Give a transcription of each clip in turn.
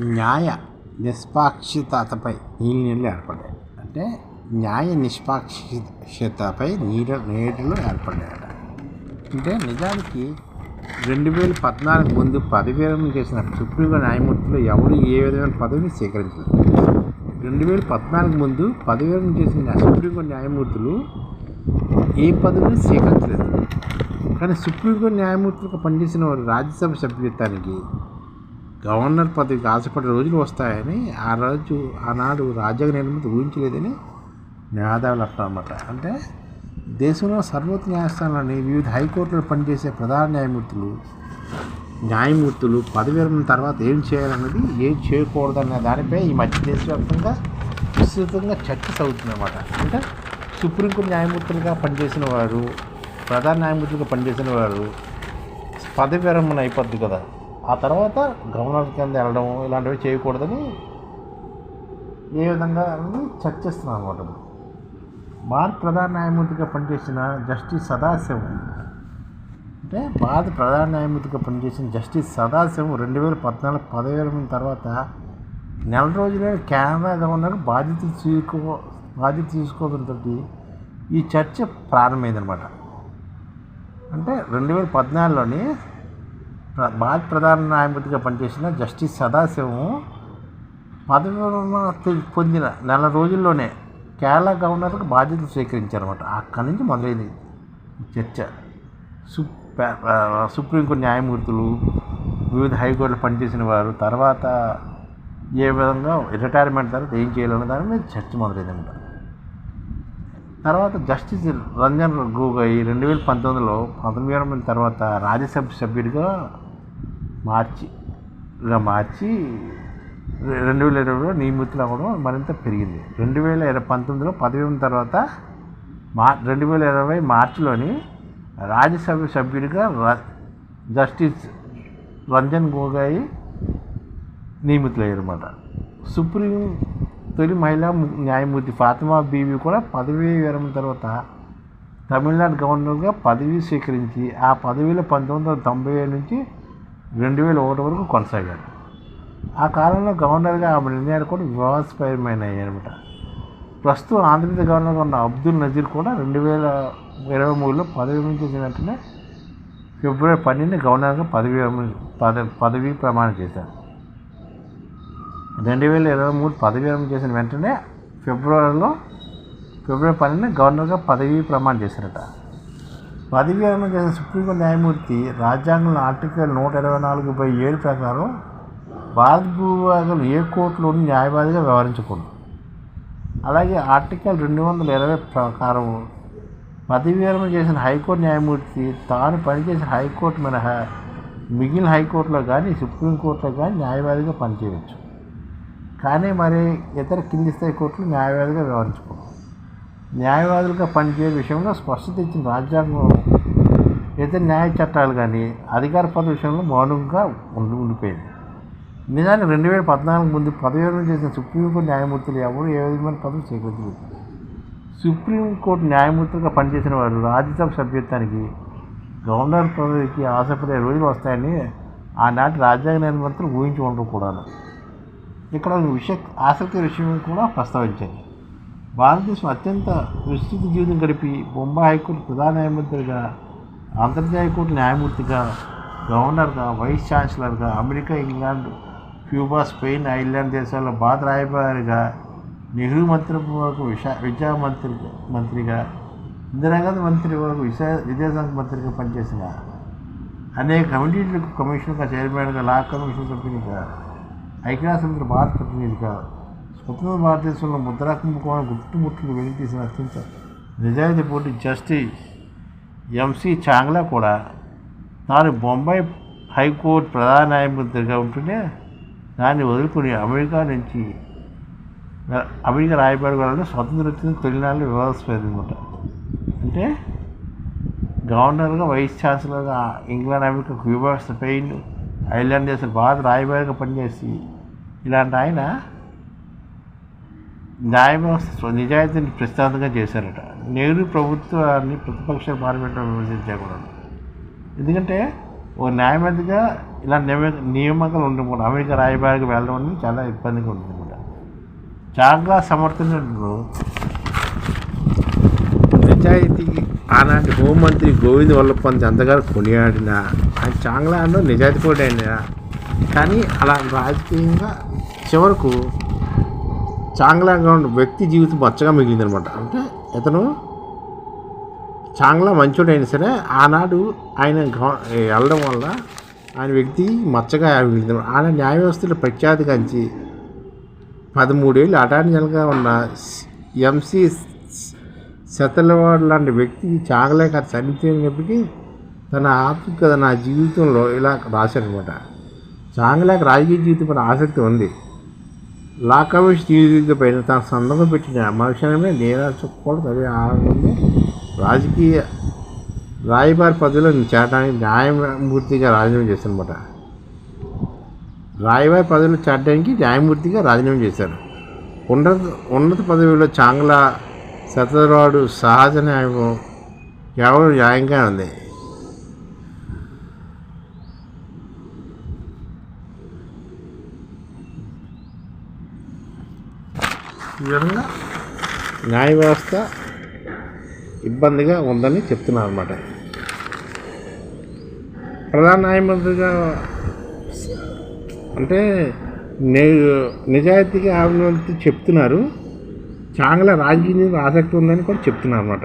న్యాయ నిష్పాక్షితతపై నీళ్ళు నీళ్ళు ఏర్పడ్డాయి. అంటే న్యాయ నిష్పాక్షితపై నీడ నీడలు ఏర్పడ్డాయట. అంటే నిజానికి రెండు వేల పద్నాలుగు ముందు పదవీరం చేసిన సుప్రీంకోర్టు న్యాయమూర్తులు ఎవరు ఏ విధమైన పదవిని స్వీకరించలేదు. రెండు వేల పద్నాలుగు ముందు పదవీరం చేసిన సుప్రీంకోర్టు న్యాయమూర్తులు ఏ పదవిని స్వీకరించలేదు. కానీ సుప్రీంకోర్టు న్యాయమూర్తులకు పనిచేసిన వారు రాజ్యసభ సభ్యత్వానికి గవర్నర్ పదవికి ఆశపడే రోజులు వస్తాయని ఆ రోజు ఆనాడు రాజ్యాంగ నిర్మితి ఊహించలేదని నినాదాలు అంటారన్నమాట అంటే దేశంలో సర్వోన్నత న్యాయస్థానాలని వివిధ హైకోర్టులో పనిచేసే ప్రధాన న్యాయమూర్తులు న్యాయమూర్తులు పదవి విరమణ తర్వాత ఏం చేయాలన్నది ఏం చేయకూడదన్న దానిపై ఈ మధ్య దేశవ్యాప్తంగా విస్తృతంగా చర్చ సాగుతుందన్నమాట. అంటే సుప్రీంకోర్టు న్యాయమూర్తులుగా పనిచేసిన వారు ప్రధాన న్యాయమూర్తులుగా పనిచేసిన వారు పదవి విరమణ అయిపోద్ది కదా. ఆ తర్వాత గవర్నర్ కింద వెళ్ళడం ఇలాంటివి చేయకూడదని ఏ విధంగా అనేది చర్చిస్తున్నాం అనమాట భారత ప్రధాన న్యాయమూర్తిగా పనిచేసిన జస్టిస్ సదాశివం. అంటే భారత ప్రధాన న్యాయమూర్తిగా పనిచేసిన జస్టిస్ సదాశివం రెండు వేల పద్నాలుగు పదవి తర్వాత నెల రోజులే కెనడా గవర్నర్ బాధ్యత తీసుకో బాధ్యత తీసుకోవడంతో ఈ చర్చ ప్రారంభమైందనమాట అంటే రెండు వేల పద్నాలుగులోని భారత ప్రధాన న్యాయమూర్తిగా పనిచేసిన జస్టిస్ సదాశివం పదవి పొందిన నెల రోజుల్లోనే కేరళ గవర్నర్కు బాధ్యతలు స్వీకరించారన్నమాట. అక్కడి నుంచి మొదలైంది చర్చ. సుప్రీంకోర్టు న్యాయమూర్తులు వివిధ హైకోర్టులు పనిచేసిన వారు తర్వాత ఏ విధంగా రిటైర్మెంట్ తర్వాత ఏం చేయాలన్న దాని మీద చర్చ మొదలైందన్నమాట. తర్వాత జస్టిస్ రంజన్ గోగోయ్ రెండు వేల పంతొమ్మిదిలో పంతొమ్మిది తర్వాత రాజ్యసభ సభ్యుడిగా మార్చి ఇలా మార్చి రెండు వేల ఇరవైలో నియమితులు అవ్వడం మరింత పెరిగింది. రెండు వేల ఇరవై పంతొమ్మిదిలో పదవి తర్వాత మా రెండు వేల ఇరవై మార్చిలోని రాజ్యసభ సభ్యుడిగా ర- జస్టిస్ రంజన్ గోగాయి నియమితులయ్యారన్నమాట సుప్రీం తొలి మహిళా న్యాయమూర్తి ఫాతిమా బీవీ కూడా పదవీ విరమణ తర్వాత తమిళనాడు గవర్నర్గా పదవి స్వీకరించి ఆ పదవిలో పంతొమ్మిది వందల తొంభై ఏడు నుంచి రెండు వేల ఒకటి వరకు కొనసాగారు. ఆ కాలంలో గవర్నర్గా ఆమె నిర్ణయాలు కూడా వివాదాస్పదమైనవి అనమాట ప్రస్తుతం ఆంధ్రప్రదేశ్ గవర్నర్గా ఉన్న అబ్దుల్ నజీర్ కూడా రెండు వేల ఇరవై మూడులో పదవి విరమణ చేసిన వెంటనే ఫిబ్రవరి పన్నెండు గవర్నర్గా పదవి పద పదవి ప్రమాణం చేశారు. రెండు వేల ఇరవై మూడు పదవి విరమణ చేసిన వెంటనే ఫిబ్రవరిలో ఫిబ్రవరి పన్నెండు గవర్నర్గా పదవి ప్రమాణం చేశారట. పదవీరమణ చేసిన సుప్రీంకోర్టు న్యాయమూర్తి రాజ్యాంగంలో ఆర్టికల్ నూట ఇరవై నాలుగు బై ఏడు ప్రకారం భారత భూభాగం ఏ కోర్టులోని న్యాయవాదిగా వ్యవహరించకూడదు. అలాగే ఆర్టికల్ రెండు వందల ఇరవై ప్రకారం పదవి విరమణ చేసిన హైకోర్టు న్యాయమూర్తి తాను పనిచేసిన హైకోర్టు మినహా మిగిలిన హైకోర్టులో కానీ సుప్రీంకోర్టులో కానీ న్యాయవాదిగా పనిచేయవచ్చు. కానీ మరి ఇతర కింది స్థాయి కోర్టులు న్యాయవాదిగా వ్యవహరించకూడదు. న్యాయవాదులుగా పనిచేయ విషయంలో స్పష్టత ఇచ్చిన రాజ్యాంగం ఇతర న్యాయ చట్టాలు కానీ అధికార పదవి విషయంలో మౌనంగా ఉండి ఉండిపోయింది. నిజానికి రెండు వేల పద్నాలుగు ముందు పదవి చేసిన సుప్రీంకోర్టు న్యాయమూర్తులు ఎవరు? ఏ విధమైన పదవి స్వీకరించలేదు. సుప్రీంకోర్టు న్యాయమూర్తులుగా పనిచేసిన వారు రాజ్యసభ సభ్యత్వానికి గవర్నర్ పదవికి ఆశపడే రోజులు వస్తాయని ఆనాటి రాజ్యాంగ నిర్మాతలు ఊహించి ఉండరు కూడా ఇక్కడ విషయ ఆసక్తి విషయం కూడా ప్రస్తావించారు. భారతదేశం అత్యంత విస్తృత జీవితం గడిపి బొంబాయి హైకోర్టు ప్రధాన న్యాయమూర్తిగా అంతర్జాతీయ కోర్టు న్యాయమూర్తిగా గవర్నర్గా vice ఛాన్సలర్గా America England Cuba Spain Ireland దేశాల్లో భారత రాయబారిగా నెహ్రూ మంత్రివర్గ విశా విద్యా మంత్రి మంత్రిగా ఇందిరాగాంధీ మంత్రి వరకు విశా విదేశాంగ మంత్రిగా పనిచేసిన అనేక కమిటీలకు కమిషన్గా చైర్మన్గా లా కమిషన్ సభ్యునిగా ఐక్యరాజ్యసమితి భారత ప్రతినిధిగా ఉత్తర భారతదేశంలో ముద్రా కుంభకోణం గుట్టుముట్టుకు వెలికి తీసిన అత్యంత నిజాయితీ పోటీ జస్టిస్ ఎంసి చాంగ్లా కూడా తాను బొంబాయి హైకోర్టు ప్రధాన న్యాయమూర్తిగా ఉంటూనే దాన్ని వదులుకుని అమెరికా నుంచి అమెరికా రాయబారి వాళ్ళని స్వతంత్ర వచ్చిన తొలినాళ్ళు వివాదాస్పదమాట అంటే గవర్నర్గా vice ఛాన్సలర్గా England America Cuba Spain Ireland దేశాలు భారత రాయబారిగా పనిచేసి ఇలాంటి ఆయన న్యాయవ్యవస్థ నిజాయితీని ప్రస్తావనగా చేశారట. నెహ్రూ ప్రభుత్వాన్ని ప్రతిపక్ష పార్లమెంట్లో విమర్శించకూడదు. ఎందుకంటే ఓ న్యాయవాదిగా ఇలా నియమ నియామకాలు ఉండకూడదు. అమెరికా రాయబారికి వెళ్ళడం అనేది చాలా ఇబ్బందిగా ఉంటుంది అనమాట చాలా సమర్థనలు నిజాయితీ ఆనాటి హోంమంత్రి గోవింద్ వల్లపంత్ అంతగారు కొనియాడిన ఆయన చాంగ్లాండ్లో నిజాయితీ కూడా అయినా కానీ అలా రాజకీయంగా చివరకు చాంగ్లాగా ఉన్న వ్యక్తి జీవితం మచ్చగా మిగిలిందనమాట. అంటే ఇతను చాంగ్లా మంచోడైనా సరే ఆనాడు ఆయన వెళ్ళడం వల్ల ఆయన వ్యక్తి మచ్చగా మిగిలింది ఆయన న్యాయ వ్యవస్థలో ప్రఖ్యాతి కంచి పదమూడేళ్ళు అటార్నీ జనరల్గా ఉన్న ఎంసీ శతలవాడు లాంటి వ్యక్తి చాగలేక చనిపోయినప్పటికీ తన ఆత్మ నా జీవితంలో ఇలా రాశారనమాట. చాంగ్లాకి రాజకీయ జీవితం పైన ఆసక్తి ఉంది. లా తీర్చిదిద్దుపైన పైన తన సందర్భం పెట్టిన మనుషులమే నేరాచకూడదు అదే ఆనందంలో రాజకీయ రాయబారి పదవిలో చేరడానికి న్యాయమూర్తిగా రాజీనామా చేశానమాట రాయబారి పదవిలో చేరడానికి న్యాయమూర్తిగా రాజీనామా చేశారు. ఉన్నత ఉన్నత పదవిలో చాంగ్లా శతరాడు సహజ న్యాయం కేవలం న్యాయంగా ఉంది. ఈ విధంగా న్యాయ వ్యవస్థ ఇబ్బందిగా ఉందని చెప్తున్నారు అనమాట ప్రధాన న్యాయమూర్తిగా అంటే నిజాయితీగా ఆవినంత చెప్తున్నారు. చాలా రాజకీయ ఆసక్తి ఉందని కూడా చెప్తున్నారు అనమాట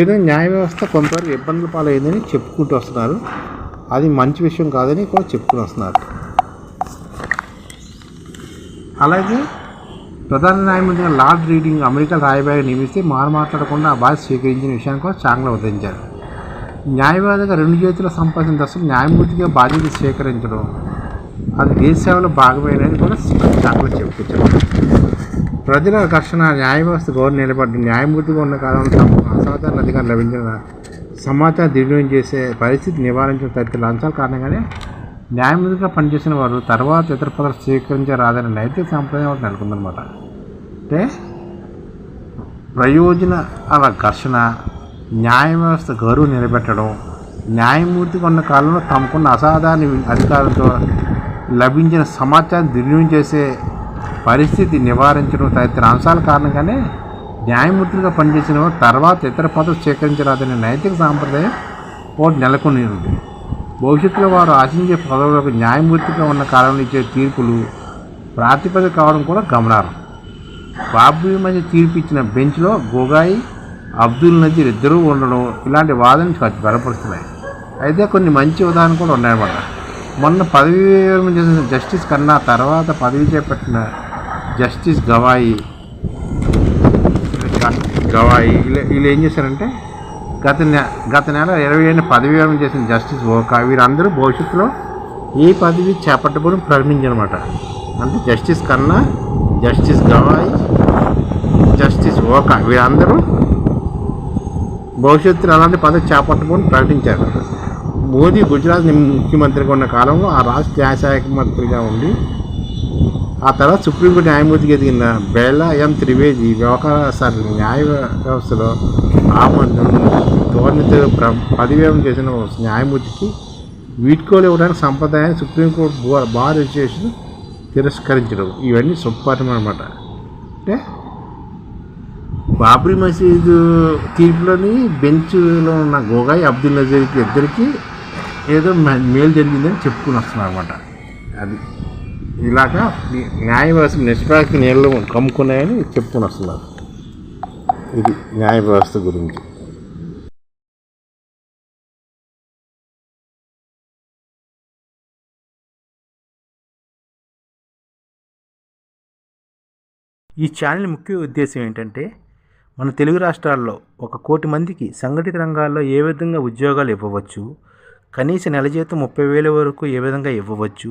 ఏదో న్యాయ వ్యవస్థ కొంతవరకు ఇబ్బందుల పాలైందని చెప్పుకుంటూ వస్తున్నారు. అది మంచి విషయం కాదని కూడా చెప్పుకుని వస్తున్నారు. అలాగే ప్రధాన న్యాయమూర్తిగా లార్డ్ రీడింగ్ అమెరికా రాయబారి నియమిస్తే మారు మాట్లాడకుండా ఆ బాధ్యత స్వీకరించిన విషయాన్ని కూడా చాంగ్లా ఉద్ధరించారు న్యాయవాదిగా రెండు చేతుల సంపాదించిన దశలు న్యాయమూర్తిగా బాధ్యత స్వీకరించడం అది దేశ సేవలో భాగమైనది కూడా చాంగ్లా చెప్పుకొచ్చారు. ప్రజల ఘర్షణ న్యాయ వ్యవస్థ గౌరవం నిలబడ్డ న్యాయమూర్తిగా ఉన్న కాలంలో తమకు అసాధారణ అధికారం లభించిన సమాచారం దుర్వినియోగం చేసే పరిస్థితి నివారించిన తదితర అంశాల కారణంగానే న్యాయమూర్తిగా పనిచేసిన వారు తర్వాత ఇతర పదవులు స్వీకరించరాదని నైతిక సాంప్రదాయం ఒకటి నెలకొందనమాట అంటే ప్రయోజనాల ఘర్షణ న్యాయ వ్యవస్థ గౌరవం నిలబెట్టడం న్యాయమూర్తిగా ఉన్న కాలంలో తమకున్న అసాధారణ అధికారులతో లభించిన సమాచారం దుర్వినియోగం చేసే పరిస్థితి నివారించడం తదితర అంశాల కారణంగానే న్యాయమూర్తిగా పనిచేసిన వారు తర్వాత ఇతర పదవులు స్వీకరించరాదనే నైతిక సాంప్రదాయం ఒకటి నెలకొని ఉంది భవిష్యత్తులో వారు ఆశించే పదవులకు న్యాయమూర్తిగా ఉన్న కాలంలో ఇచ్చే తీర్పులు ప్రాతిపదిక కావడం కూడా గమనార్హం. బాబు మధ్య తీర్పు ఇచ్చిన బెంచ్లో గోగాయి అబ్దుల్ నజీర్ ఇద్దరూ ఉండడం ఇలాంటి వాదనలు కొంచెం బలపరుస్తున్నాయి. అయితే కొన్ని మంచి ఉదాహరణలు కూడా ఉన్నాయన్నమాట మొన్న పదవి విరమణ చేసిన జస్టిస్ కన్నా తర్వాత పదవి చేపట్టిన జస్టిస్ గవాయి. గవాయి వీళ్ళు వీళ్ళు ఏం చేశారంటే గత నె గత నెల ఇరవై ఏడు పదవి విరమణ చేసిన జస్టిస్ ఓకా వీరందరూ భవిష్యత్తులో ఈ పదవి చేపట్టబడి ప్రకటించారన్నమాట అంటే జస్టిస్ కన్నా జస్టిస్ గవాయ్ జస్టిస్ ఓకా వీరందరూ భవిష్యత్తులో అలాంటి పదవి చేపట్టబడి ప్రకటించారు. మోదీ గుజరాత్ ముఖ్యమంత్రిగా ఉన్న కాలంలో ఆ రాష్ట్ర న్యాయశాఖ మంత్రిగా ఉండి ఆ తర్వాత సుప్రీంకోర్టు న్యాయమూర్తికి ఎదిగిన బెల్లా ఎం త్రివేది వ్యవహార న్యాయ వ్యవస్థలో ఆమందం ధోరణితో ప్ర పదవిరం చేసిన న్యాయమూర్తికి వీడ్కోలు ఇవ్వడానికి సంప్రదాయాన్ని సుప్రీంకోర్టు బో- బార్ రిజిస్ట్రేషన్ తిరస్కరించడం. ఇవన్నీ సుపరిణం అనమాట అంటే బాబ్రీ మసీదు తీర్పులోని బెంచ్లో ఉన్న గోగాయి అబ్దుల్ నజీర్కి ఇద్దరికి ఏదో మేలు జరిగిందని చెప్పుకుని వస్తున్నారు అనమాట అది ఇలాగా న్యాయవ్యవస్థ న్యాయ వ్యవస్థ నిష్పాక్ష నీళ్ళు కమ్ముకున్నాయని చెప్పుకుని వస్తున్నారు. ఇది న్యాయ వ్యవస్థ గురించి. ఈ ఛానల్ ముఖ్య ఉద్దేశం ఏంటంటే మన తెలుగు రాష్ట్రాల్లో ఒక కోటి మందికి సంఘటిత రంగాల్లో ఏ విధంగా ఉద్యోగాలు ఇవ్వవచ్చు కనీస నెల జీతం ముప్పై వేల వరకు ఏ విధంగా ఇవ్వవచ్చు